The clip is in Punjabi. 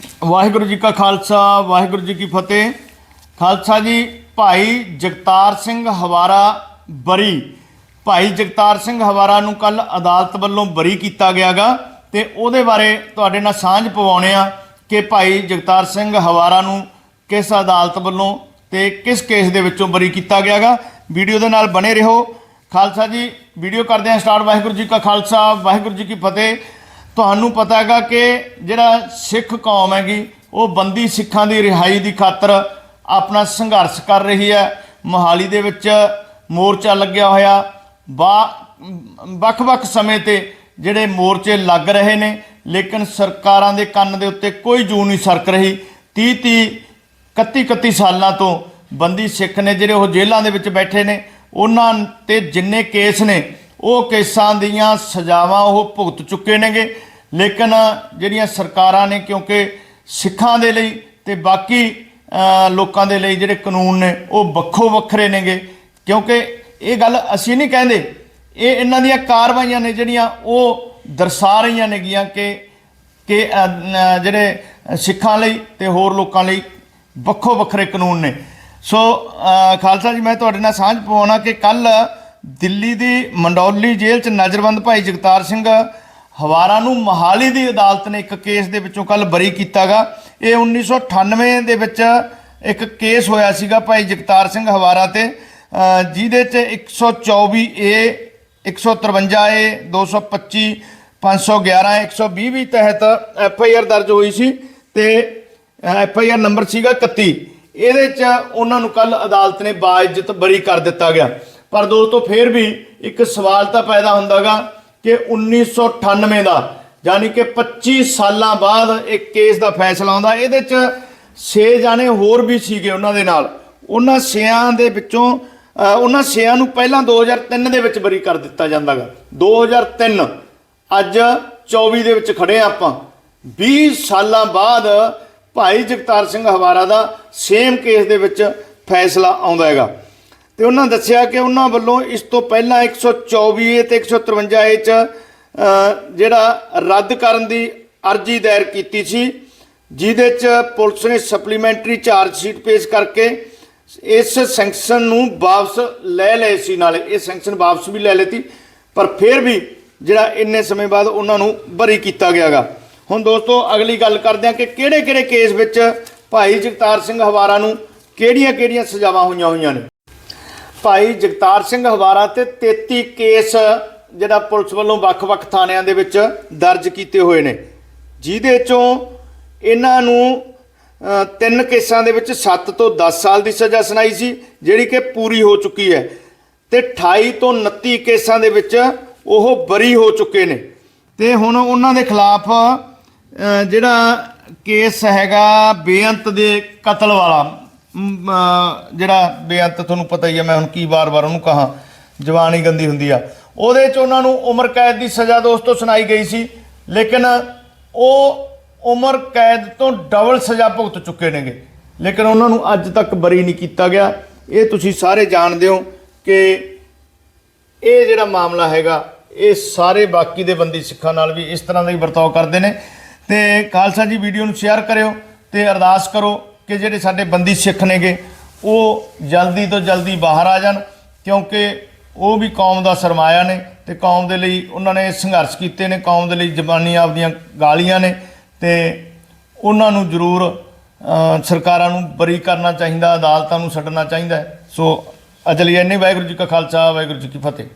ਵਾਹਿਗੁਰੂ ਜੀ ਕਾ ਖਾਲਸਾ, ਵਾਹਿਗੁਰੂ ਜੀ ਕੀ ਫਤਿਹ। ਖਾਲਸਾ ਜੀ, ਭਾਈ ਜਗਤਾਰ ਸਿੰਘ ਹਵਾਰਾ ਬਰੀ। ਭਾਈ ਜਗਤਾਰ ਸਿੰਘ ਹਵਾਰਾ ਨੂੰ ਕੱਲ ਅਦਾਲਤ ਵੱਲੋਂ ਬਰੀ ਕੀਤਾ ਗਿਆਗਾ ਤੇ ਉਹਦੇ ਬਾਰੇ ਤੁਹਾਡੇ ਨਾਲ ਸਾਂਝ ਪਵਾਉਣੇ ਆ ਕਿ ਭਾਈ ਜਗਤਾਰ ਸਿੰਘ ਹਵਾਰਾ ਨੂੰ ਕਿਸ ਅਦਾਲਤ ਵੱਲੋਂ ਤੇ ਕਿਸ ਕੇਸ ਦੇ ਵਿੱਚੋਂ ਬਰੀ ਕੀਤਾ ਗਿਆਗਾ। ਵੀਡੀਓ ਦੇ ਨਾਲ ਬਣੇ ਰਹੋ। ਖਾਲਸਾ ਜੀ, ਵੀਡੀਓ ਕਰਦੇ ਹਾਂ ਸਟਾਰਟ। ਵਾਹਿਗੁਰੂ ਜੀ ਕਾ ਖਾਲਸਾ, ਵਾਹਿਗੁਰੂ ਜੀ ਕੀ ਫਤਿਹ। ਤੁਹਾਨੂੰ ਪਤਾ ਹੈਗਾ ਕਿ ਜਿਹੜਾ ਸਿੱਖ ਕੌਮ ਹੈਗੀ, ਉਹ ਬੰਦੀ ਸਿੱਖਾਂ ਦੀ ਰਿਹਾਈ ਦੀ ਖਾਤਰ ਆਪਣਾ ਸੰਘਰਸ਼ ਕਰ ਰਹੀ ਹੈ। ਮੋਹਾਲੀ ਦੇ ਵਿੱਚ ਮੋਰਚਾ ਲੱਗਿਆ ਹੋਇਆ। ਬਾ- ਵੱਖ-ਵੱਖ ਸਮੇਂ ਤੇ ਜਿਹੜੇ ਮੋਰਚੇ ਲੱਗ ਰਹੇ ਨੇ, ਲੇਕਿਨ ਸਰਕਾਰਾਂ ਦੇ ਕੰਨ ਦੇ ਉੱਤੇ ਕੋਈ ਜੂ ਨਹੀਂ ਸਰਕ ਰਹੀ। 30 30 31 31 ਸਾਲਾਂ ਤੋਂ ਬੰਦੀ ਸਿੱਖ ਨੇ ਜਿਹੜੇ ਉਹ ਜੇਲ੍ਹਾਂ ਦੇ ਵਿੱਚ ਬੈਠੇ ਨੇ, ਉਹਨਾਂ ਤੇ ਜਿੰਨੇ ਕੇਸ ਨੇ, ਉਹ ਕੇਸਾਂ ਦੀਆਂ ਸਜ਼ਾਵਾਂ ਉਹ ਭੁਗਤ ਚੁੱਕੇ ਨੇਗੇ। ਲੇਕਿਨ ਜਿਹੜੀਆਂ ਸਰਕਾਰਾਂ ਨੇ, ਕਿਉਂਕਿ ਸਿੱਖਾਂ ਦੇ ਲਈ ਤੇ ਬਾਕੀ ਲੋਕਾਂ ਦੇ ਲਈ ਜਿਹੜੇ ਕਾਨੂੰਨ ਨੇ, ਉਹ ਵੱਖੋ ਵੱਖਰੇ ਨੇਗੇ। ਕਿਉਂਕਿ ਇਹ ਗੱਲ ਅਸੀਂ ਨਹੀਂ ਕਹਿੰਦੇ, ਇਹ ਇਹਨਾਂ ਦੀਆਂ ਕਾਰਵਾਈਆਂ ਨੇ ਜਿਹੜੀਆਂ ਉਹ ਦਰਸਾ ਰਹੀਆਂ ਨੇਗੀਆਂ ਕਿ ਕਿ ਜਿਹੜੇ ਸਿੱਖਾਂ ਲਈ ਤੇ ਹੋਰ ਲੋਕਾਂ ਲਈ ਵੱਖੋ ਵੱਖਰੇ ਕਾਨੂੰਨ ਨੇ। ਸੋ ਖਾਲਸਾ ਜੀ, ਮੈਂ ਤੁਹਾਡੇ ਨਾਲ ਸਾਂਝ ਪਾਉਣਾ ਕਿ ਕੱਲ ਦਿੱਲੀ ਦੀ ਮੰਡੌਲੀ ਜੇਲ੍ਹ 'ਚ ਨਜ਼ਰਬੰਦ ਭਾਈ ਜਗਤਾਰ ਸਿੰਘ ਹਵਾਰਾ ਨੂੰ ਮਹਾਲੀ ਦੀ ਅਦਾਲਤ ਨੇ ਇੱਕ ਕੇਸ ਦੇ ਵਿੱਚੋਂ ਕੱਲ ਬਰੀ ਕੀਤਾਗਾ। ਇਹ 1998 ਦੇ ਵਿੱਚ ਇੱਕ ਕੇਸ ਹੋਇਆ ਸੀਗਾ ਭਾਈ ਜਗਤਾਰ ਸਿੰਘ ਹਵਾਰਾ ਤੇ ਜਿਹਦੇ 'ਚ 124 ਏ 153 ਏ 225 511 120 ਵੀ ਤਹਿਤ ਐਫ ਆਈ ਆਰ ਦਰਜ ਹੋਈ ਸੀ ਤੇ ਐਫ ਆਈ ਆਰ ਨੰਬਰ ਸੀਗਾ 31 ਇਹਦੇ 'ਚ ਉਹਨਾਂ ਨੂੰ ਕੱਲ ਅਦਾਲਤ ਨੇ ਬਾਇਜ਼ਤ ਬਰੀ ਕਰ ਦਿੱਤਾ ਗਿਆ। ਪਰ ਦੋਸਤੋ, ਫੇਰ ਵੀ ਇੱਕ ਸਵਾਲ ਤਾਂ ਪੈਦਾ ਹੁੰਦਾਗਾ ਕਿ 1998 ਦਾ, ਯਾਨੀ ਕਿ 25 ਸਾਲਾਂ ਬਾਅਦ ਇੱਕ ਕੇਸ ਦਾ ਫੈਸਲਾ ਆਉਂਦਾ। ਇਹਦੇ 'ਚ 6 ਜਾਣੇ ਹੋਰ ਵੀ ਸੀਗੇ ਉਹਨਾਂ ਦੇ ਨਾਲ। ਉਹਨਾਂ ਛਿਆਂ ਦੇ ਵਿੱਚੋਂ ਉਹਨਾਂ ਛਿਆਂ ਨੂੰ ਪਹਿਲਾਂ 2003 ਦੇ ਵਿੱਚ ਬਰੀ ਕਰ ਦਿੱਤਾ ਜਾਂਦਾਗਾ। 2003 ਅੱਜ 24 ਦੇ ਵਿੱਚ ਖੜੇ ਹਾਂ ਆਪਾਂ। 20 ਸਾਲਾਂ ਬਾਅਦ ਭਾਈ ਜਗਤਾਰ ਸਿੰਘ ਹਵਾਰਾ ਦਾ ਸੇਮ ਕੇਸ ਦੇ ਵਿੱਚ ਫੈਸਲਾ ਆਉਂਦਾ ਹੈਗਾ। ਤੇ ਉਹਨਾਂ ਦੱਸਿਆ ਕਿ ਉਹਨਾਂ ਵੱਲੋਂ ਇਸ ਤੋਂ ਪਹਿਲਾਂ 124 ਏ ਤੇ 153 ਏ ਚ ਜਿਹੜਾ ਰੱਦ ਕਰਨ ਦੀ ਅਰਜ਼ੀ ਦਾਇਰ ਕੀਤੀ ਸੀ, ਜਿਹਦੇ ਚ ਪੁਲਿਸ ਨੇ ਸਪਲੀਮੈਂਟਰੀ ਚਾਰਜ ਸ਼ੀਟ ਪੇਸ਼ ਕਰਕੇ ਇਸ ਸੈਂਕਸ਼ਨ ਨੂੰ ਵਾਪਸ ਲੈ ਲਏ ਸੀ ਨਾਲੇ, ਇਹ ਸੈਂਕਸ਼ਨ ਵਾਪਸ ਵੀ ਲੈ ਲੇਤੀ ਪਰ ਫਿਰ ਵੀ ਜਿਹੜਾ ਇੰਨੇ ਸਮੇਂ ਬਾਅਦ ਉਹਨਾਂ ਨੂੰ ਬਰੀ ਕੀਤਾ ਗਿਆਗਾ। ਹੁਣ ਦੋਸਤੋ, ਅਗਲੀ ਗੱਲ ਕਰਦੇ ਹਾਂ ਕਿ ਕਿਹੜੇ ਕਿਹੜੇ ਕੇਸ ਵਿੱਚ ਭਾਈ ਜਗਤਾਰ ਸਿੰਘ ਹਵਾਰਾ ਨੂੰ ਕਿਹੜੀਆਂ ਕਿਹੜੀਆਂ ਸਜ਼ਾਵਾਂ ਹੋਈਆਂ ਹੋਈਆਂ ਨੇ? ਭਾਈ ਜਗਤਾਰ ਸਿੰਘ ਹਵਾਰਾ ਤੇ 33 ਕੇਸ ਜਿਹੜਾ ਪੁਲਿਸ ਵੱਲੋਂ ਵੱਖ-ਵੱਖ ਥਾਣਿਆਂ ਦੇ ਵਿੱਚ ਦਰਜ ਕੀਤੇ ਹੋਏ ਨੇ। ਜਿਹਦੇ ਚੋਂ ਇਹਨਾਂ ਨੂੰ ਤਿੰਨ ਕੇਸਾਂ ਦੇ ਵਿੱਚ 7 ਤੋਂ 10 ਸਾਲ ਦੀ ਸਜ਼ਾ ਸੁਣਾਈ ਸੀ, ਜਿਹੜੀ ਕਿ ਪੂਰੀ ਹੋ ਚੁੱਕੀ ਹੈ। ਤੇ 28 ਤੋਂ 29 ਕੇਸਾਂ ਦੇ ਵਿੱਚ ਉਹ ਬਰੀ ਹੋ ਚੁੱਕੇ ਨੇ। ਤੇ ਹੁਣ ਉਹਨਾਂ ਦੇ ਖਿਲਾਫ ਜਿਹੜਾ ਕੇਸ ਹੈਗਾ ਬੇਅੰਤ ਦੇ ਕਤਲ ਵਾਲਾ ਜਿਹੜਾ ਬੇਅੰਤ ਤੁਹਾਨੂੰ ਪਤਾ ਹੀ ਹੈ ਮੈਂ ਹੁਣ ਕੀ ਵਾਰ-ਵਾਰ ਉਹਨੂੰ ਕਹਾ, ਜਵਾਨੀ ਗੰਦੀ ਹੁੰਦੀ ਆ। ਉਹਦੇ ਚ ਉਹਨਾਂ ਨੂੰ ਉਮਰ ਕੈਦ ਦੀ ਸਜ਼ਾ ਦੋਸਤੋ ਸੁਣਾਈ ਗਈ ਸੀ, ਲੇਕਿਨ ਉਹ ਉਮਰ ਕੈਦ ਤੋਂ ਡਬਲ ਸਜ਼ਾ ਭੁਗਤ ਚੁੱਕੇ ਨੇਗੇ। ਲੇਕਿਨ ਉਹਨਾਂ ਨੂੰ ਅੱਜ ਤੱਕ ਬਰੀ ਨਹੀਂ ਕੀਤਾ ਗਿਆ। ਇਹ ਤੁਸੀਂ ਸਾਰੇ ਜਾਣਦੇ ਹੋ ਕਿ ਇਹ ਜਿਹੜਾ ਮਾਮਲਾ ਹੈਗਾ, ਇਹ ਸਾਰੇ ਬਾਕੀ ਦੇ ਬੰਦੀ ਸਿੱਖਾਂ ਨਾਲ ਵੀ ਇਸ ਤਰ੍ਹਾਂ ਦਾ ਹੀ ਵਰਤਾਓ ਕਰਦੇ ਨੇ। ਤੇ ਖਾਲਸਾ ਜੀ, ਵੀਡੀਓ ਨੂੰ ਸ਼ੇਅਰ ਕਰਿਓ ਤੇ ਅਰਦਾਸ ਕਰੋ ਕਿ ਜਿਹੜੇ ਸਾਡੇ ਬੰਦੀ ਸਿੱਖ ਨੇਗੇ, ਉਹ ਜਲਦੀ ਤੋਂ ਜਲਦੀ ਬਾਹਰ ਆ ਜਾਣ, ਕਿਉਂਕਿ ਉਹ ਵੀ ਕੌਮ ਦਾ ਸਰਮਾਇਆ ਨੇ ਤੇ ਕੌਮ ਦੇ ਲਈ ਉਹਨਾਂ ਨੇ ਸੰਘਰਸ਼ ਕੀਤੇ ਨੇ, ਕੌਮ ਦੇ ਲਈ ਜ਼ਬਾਨੀ ਆਪਦੀਆਂ ਗਾਲੀਆਂ ਨੇ ਤੇ ਉਹਨਾਂ ਨੂੰ ਜ਼ਰੂਰ ਸਰਕਾਰਾਂ ਨੂੰ ਬਰੀ ਕਰਨਾ ਚਾਹੀਦਾ, ਅਦਾਲਤਾਂ ਨੂੰ ਛੱਡਣਾ ਚਾਹੀਦਾ ਸੋ ਅਜਲੀ ਇੰਨੀ ਵਾਹਿਗੁਰੂ ਜੀ ਕਾ ਖਾਲਸਾ, ਵਾਹਿਗੁਰੂ ਜੀ ਕੀ ਫਤਿਹ।